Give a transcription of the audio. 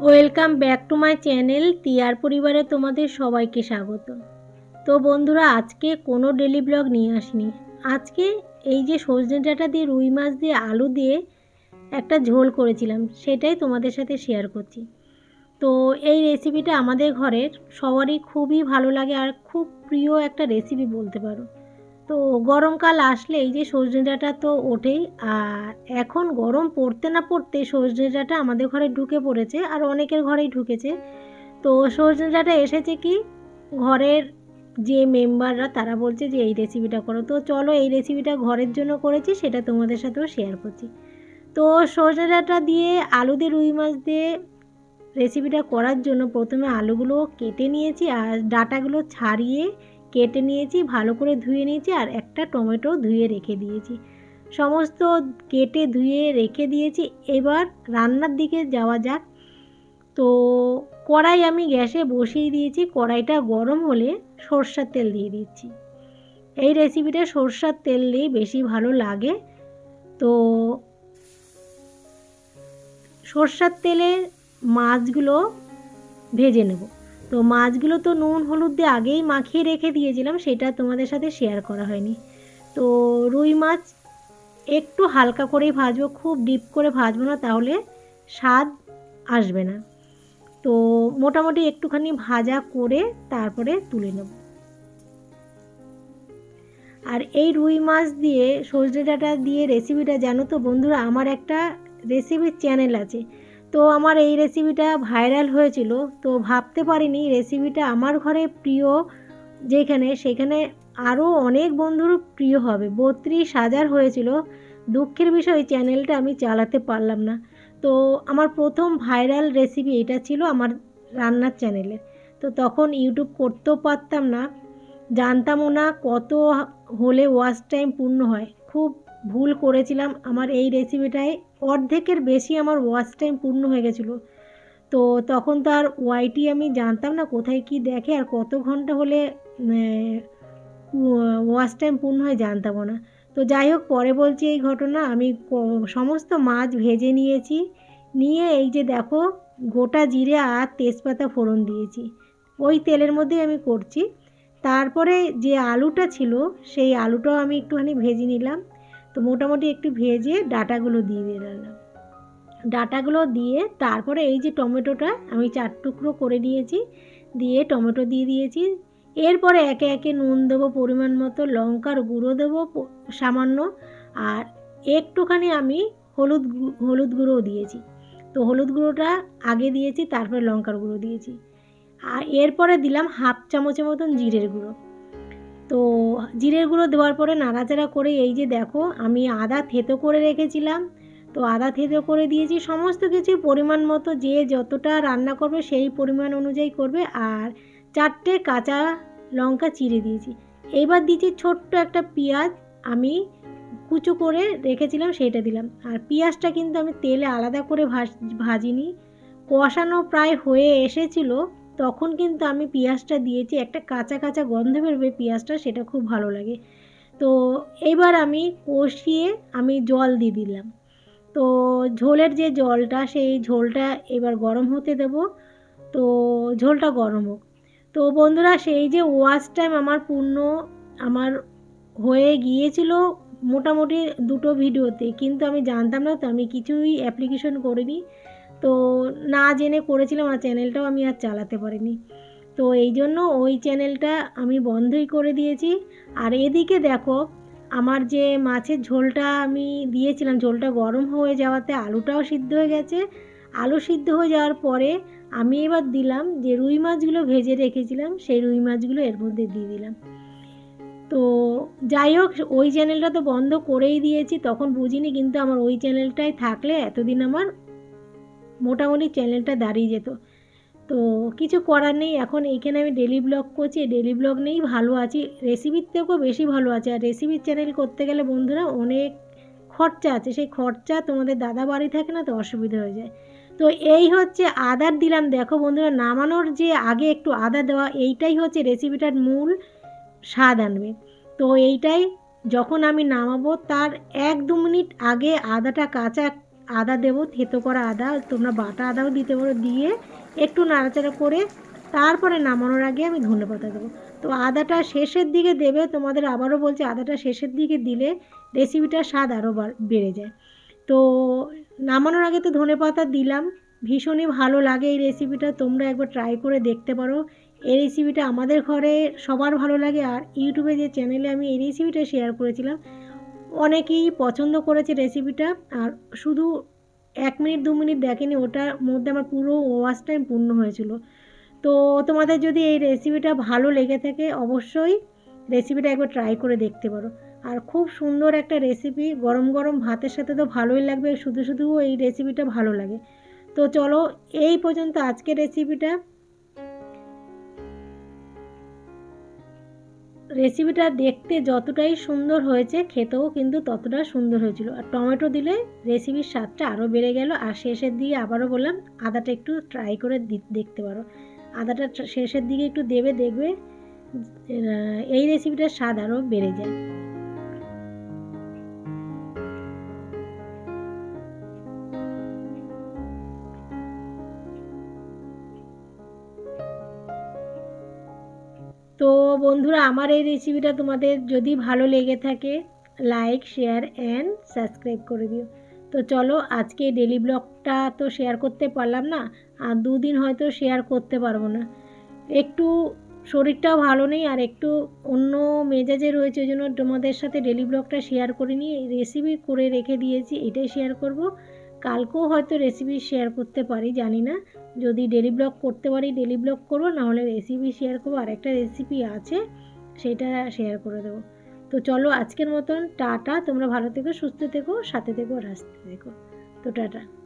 Welcome back to my channel টিয়ার পরিবারে তোমাদের সবাইকে স্বাগত। তো বন্ধুরা, আজকে কোনো ডেলি ব্লগ নিয়ে আসিনি। আজকে এই যে সজনে ডাঁটা দিয়ে, রুই মাছ দিয়ে, আলু দিয়ে একটা ঝোল করেছিলাম, সেটাই তোমাদের সাথে শেয়ার করছি। তো এই রেসিপিটা আমাদের ঘরের সবারই খুবই ভালো লাগে আর খুব প্রিয় একটা রেসিপি বলতে পারো। তো গরমকাল আসলে এই যে সজনে ডাঁটা তো ওঠেই। আর এখন গরম পড়তে না পড়তে সজনে ডাঁটা আমাদের ঘরে ঢুকে পড়েছে আর অনেকের ঘরেই ঢুকেছে। তো সজনে ডাঁটা এসেছে কি? ঘরের যে মেম্বাররা তারা বলছে যে এই রেসিপিটা করো। তো চলো এই রেসিপিটা ঘরের জন্য করেছি, সেটা তোমাদের সাথেও শেয়ার করছি। তো সজনে ডাঁটা দিয়ে আলু দিয়ে রুই মাছ দিয়ে রেসিপিটা করার জন্য প্রথমে আলুগুলো কেটে নিয়েছি আর ডাঁটাগুলো ছাড়িয়ে কেটে নিয়েছি, ভালো করে ধুয়ে নিয়েছি আর একটা টমেটো ধুয়ে রেখে দিয়েছি। সমস্ত কেটে ধুয়ে রেখে দিয়েছি। এবার রান্নার দিকে যাওয়া যাক। তো কড়াই আমি গ্যাসে বসিয়ে দিয়েছি। কড়াইটা গরম হলে সর্ষার তেল দিয়ে দিচ্ছি। এই রেসিপিটা সর্ষার তেল দিয়ে বেশি ভালো লাগে। তো সর্ষার তেলে মাছগুলো ভেজে নেব। তো মাছগুলো তো নুন, হলুদ দিয়ে আগেই মাখিয়ে রেখে দিয়েছিলাম, সেটা তোমাদের সাথে শেয়ার করা হয়নি। তো রুই মাছ একটু হালকা করেই ভাজবো, খুব ডিপ করে ভাজবো না, তাহলে স্বাদ আসবে না। তো মোটামুটি একটুখানি ভাজা করে তারপরে তুলে নেব। আর এই রুই মাছ দিয়ে সজনে ডাঁটা দিয়ে রেসিপিটা জানো তো বন্ধুরা, আমার একটা রেসিপির চ্যানেল আছে। তো আমার এই রেসিপিটা ভাইরাল হয়েছিল, তো ভাবতে পারিনি রেসিপিটা আমার ঘরে প্রিয় যেখানে, সেখানে আরও অনেক বন্ধুর প্রিয় হবে। বত্রিশ হাজার হয়েছিল, দুঃখের বিষয় চ্যানেলটা আমি চালাতে পারলাম না। তো আমার প্রথম ভাইরাল রেসিপি এটা ছিল আমার রান্নার চ্যানেলে তো তখন ইউটিউব করতেও পারতাম না, জানতামও না কত হলে ওয়াচ টাইম পূর্ণ হয়। খুব ভুল করেছিলাম, আমার এই রেসিপিটায় অর্ধেকের বেশি আমার ওয়াচ টাইম পূর্ণ হয়ে গেছিল। তো তখন তো আর ওয়াইটি আমি জানতাম না কোথায় কি দেখে আর কত ঘণ্টা হলে ওয়াচ টাইম পূর্ণ হয় জানতামও না। তো যাই হোক, পরে বলছি এই ঘটনা, আমি সমস্ত মাছ ভেজে নিয়েছি, নিয়ে এই যে দেখো, গোটা জিরে আর তেজপাতা ফোড়ন দিয়েছি। ওই তেলের মধ্যেই আমি করছি। তারপরে যে আলুটা ছিল, সেই আলুটাও আমি একটুখানি ভেজে নিলাম। তো মোটামুটি একটু ভেজে ডাটাগুলো দিয়ে দিলাম ডাটাগুলো দিয়ে তারপরে এই যে টমেটোটা আমি চার টুকরো করে নিয়েছি দিয়ে টমেটো দিয়ে দিয়েছি। এরপরে একে একে নুন দেবো, পরিমাণ মতো লঙ্কার গুঁড়ো দেবো সামান্য। আর একটুখানি আমি হলুদ হলুদ গুঁড়োও দিয়েছি। তো হলুদ গুঁড়োটা আগে দিয়েছি, তারপরে লঙ্কার গুঁড়ো দিয়েছি। আর এরপরে দিলাম হাফ চামচের মতন জিরের গুঁড়ো। তো জিরের গুঁড়ো দেওয়ার পরে নাড়াচাড়া করে এই যে দেখো, আমি আদা থেতো করে রেখেছিলাম। তো আদা থেতো করে দিয়েছি, সমস্ত কিছু পরিমাণ মতো, যে যতটা রান্না করবে সেই পরিমাণ অনুযায়ী করবে। আর চারটে কাঁচা লঙ্কা চিড়ে দিয়েছি। এইবার দিয়েছি ছোট্ট একটা পেঁয়াজ, আমি কুচো করে রেখেছিলাম, সেইটা দিলাম। আর পেঁয়াজটা কিন্তু আমি তেলে আলাদা করে ভাজ, ভাজিনি। কষানো প্রায় হয়ে এসেছিল। তখন কিন্তু আমি পেঁয়াজটা দিয়েছি, একটা কাঁচা কাঁচা গন্ধ বেরোবে পেঁয়াজটা, সেটা খুব ভালো লাগে। তো এবার আমি কষিয়ে আমি জল দিয়ে দিলাম। তো ঝোলের যে জলটা, সেই ঝোলটা এবার গরম হতে দেব। তো ঝোলটা গরম হোক। তো বন্ধুরা, সেই যে ওয়াচ টাইম আমার পূর্ণ আমার হয়ে গিয়েছিল মোটামুটি দুটো ভিডিওতে, কিন্তু আমি জানতাম না তো আমি কিছুই অ্যাপ্লিকেশন করিনি। তো না জেনে করেছিলাম আর চ্যানেলটাও আমি আর চালাতে পারিনি। তো এই জন্য ওই চ্যানেলটা আমি বন্ধই করে দিয়েছি। আর এদিকে দেখো, আমার যে মাছের ঝোলটা আমি দিয়েছিলাম, ঝোলটা গরম হয়ে যাওয়াতে আলুটাও সিদ্ধ হয়ে গেছে। আলু সিদ্ধ হয়ে যাওয়ার পরে আমি এবার দিলাম যে রুই মাছগুলো ভেজে রেখেছিলাম, সেই রুই মাছগুলো এর মধ্যে দিয়ে দিলাম। তো যাই হোক, ওই চ্যানেলটা তো বন্ধ করেই দিয়েছি, তখন বুঝিনি কিন্তু আমার ওই চ্যানেলটাই থাকলে এতদিন আমার মোটামুটি চ্যানেলটা দাঁড়িয়ে যেত। তো কিছু করার নেই, এখন এইখানে আমি ডেলি ব্লগ করছি ডেলি ব্লগ নেই ভালো আছি। রেসিপির থেকেও বেশি ভালো আছে, আর রেসিপির চ্যানেল করতে গেলে বন্ধুরা অনেক খরচা আছে। সেই খরচা তোমাদের দাদা বাড়ি থাকে না তো অসুবিধা হয়ে যায়। তো এই হচ্ছে আদার দিলাম। দেখো বন্ধুরা, নামানোর যে আগে একটু আদা দেওয়া, এইটাই হচ্ছে রেসিপিটার মূল স্বাদ আনবে। তো এইটাই যখন আমি নামাবো, তার এক দু মিনিট আগে আদাটা কাঁচা আদা দেবো, থেতো করা আদা, তোমরা বাটা আদাও দিতে পারো, দিয়ে একটু নাড়াচাড়া করে তারপরে নামানোর আগে আমি ধনে পাতা দেবো। তো আদাটা শেষের দিকে দেবে, তোমাদের আবারও বলছি, আদাটা শেষের দিকে দিলে রেসিপিটার স্বাদ আরও বেড়ে যায়। তো নামানোর আগে তো ধনে পাতা দিলাম, ভীষণই ভালো লাগে এই রেসিপিটা তোমরা একবার ট্রাই করে দেখতে পারো। এই রেসিপিটা আমাদের ঘরে সবার ভালো লাগে, আর ইউটিউবে যে চ্যানেলে আমি এই রেসিপিটা শেয়ার করেছিলাম অনেকেই পছন্দ করেছে রেসিপিটা আর শুধু এক মিনিট, দু মিনিট দেখেনি, ওটার মধ্যে আমার পুরো ওয়াশ টাইম পূর্ণ হয়েছিল। তো তোমাদের যদি এই রেসিপিটা ভালো লেগে থাকে, অবশ্যই রেসিপিটা একবার ট্রাই করে দেখতে পারো। আর খুব সুন্দর একটা রেসিপি গরম গরম ভাতের সাথে তো ভালোই লাগবে, শুধু শুধু এই রেসিপিটা ভালো লাগে। তো চলো, এই পর্যন্ত আজকের রেসিপিটা রেসিপিটা দেখতে যতটাই সুন্দর হয়েছে, খেতেও কিন্তু ততটা সুন্দর হয়েছিল। আর টমেটো দিলে রেসিপির স্বাদটা আরও বেড়ে গেল। আর শেষের দিকে আবারও বললাম, আদাটা একটু ট্রাই করে দেখতে পারো। আদাটা শেষের দিকে একটু দেবে, দেখবে এই রেসিপিটার স্বাদ আরও বেড়ে যায়। তো বন্ধুরা, আমার এই রেসিপিটা তোমাদের যদি ভালো লেগে থাকে লাইক শেয়ার অ্যান্ড সাবস্ক্রাইব করে দিও। তো চলো, আজকে ডেলি ব্লগটা তো শেয়ার করতে পারলাম না, আর দুদিন হয়তো শেয়ার করতে পারব না। একটু শরীরটাও ভালো নেই, আর একটু অন্য মেজাজে রয়েছে, ওই জন্য তোমাদের সাথে ডেলি ব্লগটা শেয়ার করে নিয়ে রেসিপি করে রেখে দিয়েছি, এটাই শেয়ার করব। কালকেও হয়তো রেসিপি শেয়ার করতে পারি, জানি না। যদি ডেলি ব্লগ করতে পারি ডেলি ব্লগ করব, নাহলে রেসিপি শেয়ার করব আর একটা রেসিপি আছে, সেটা শেয়ার করে দেবো। তো চলো আজকের মতন, টাটা, তোমরা ভালো থেকো, সুস্থ থেকো, সাথে থেকো, আর আসতে থেকো। তো টাটা।